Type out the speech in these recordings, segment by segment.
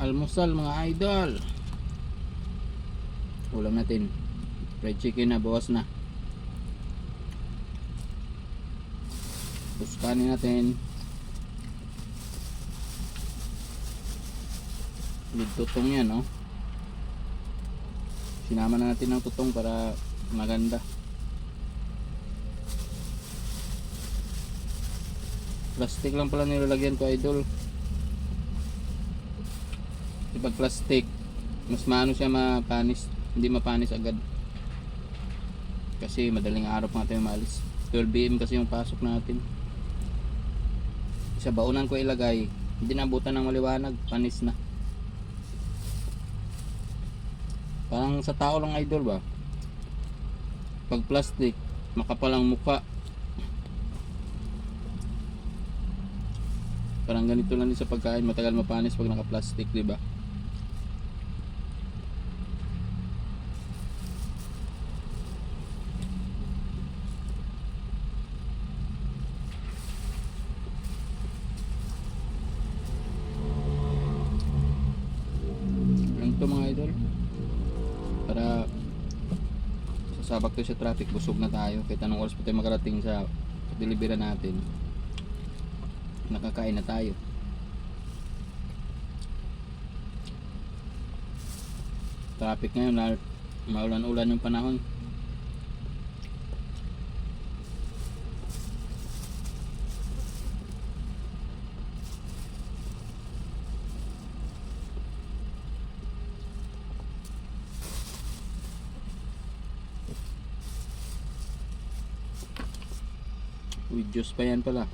Almusal mga idol. Ulam natin. Fried chicken na, bawas na. Tapos kanin natin. Tutong yan, no? Sinama na natin ng tutong para maganda. Plastic lang pala nilalagyan ko, idol. Pag plastic, mas maano siya mapanis. Hindi mapanis agad. Kasi madaling araw pa natin umalis. 12 am kasi yung pasok natin. Sa baunan ko ilagay, hindi nabutan ng maliwanag, panis na. Parang sa tao lang idol ba? Pag plastic, makapal ang mukha. Parang ganito lang din sa pagkain, matagal mapanis pag naka-plastic, di ba? Sasabak to sa traffic, busog na tayo. Kahit anong oras pa tayo makarating sa delivery natin. Nakakain na tayo. Traffic ngayon, maulan-ulan yung panahon. With juice pa yan pala.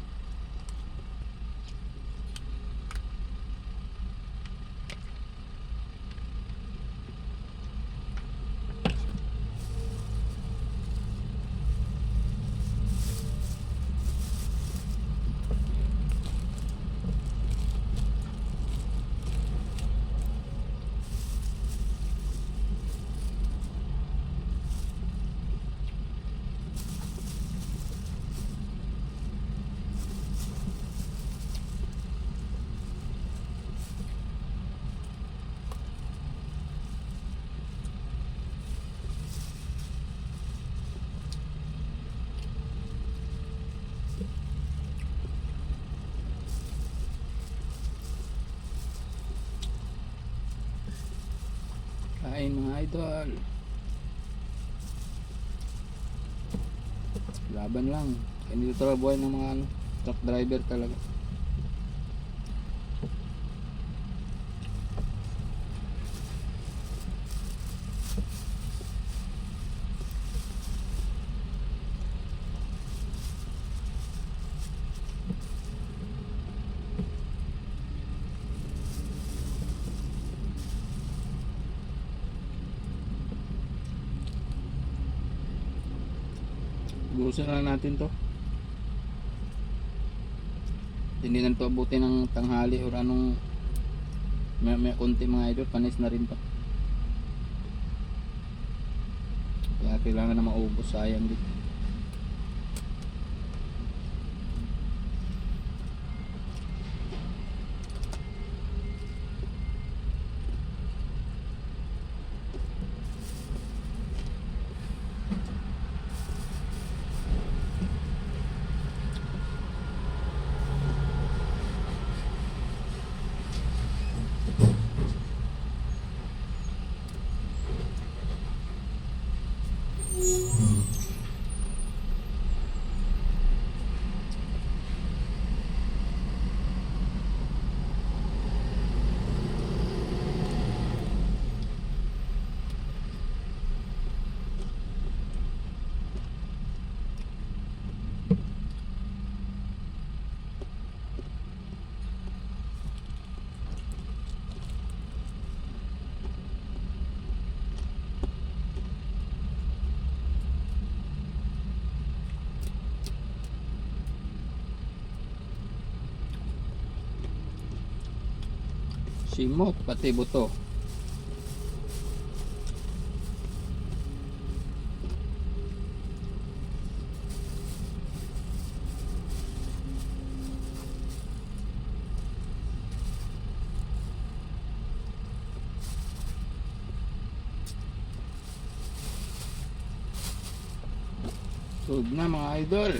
Kain mga idol. Laban lang. Hindi talaga buhay ng mga ano, truck driver talaga. Gusto na natin to. Hindi na to abutin ng tanghali or anong may, may konti mga idol, panis na rin to. Kaya kailangan na maubos, sayang din. simot pati buto Tulog na mga idol.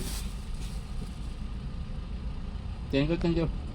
Tingnan ko, tingnan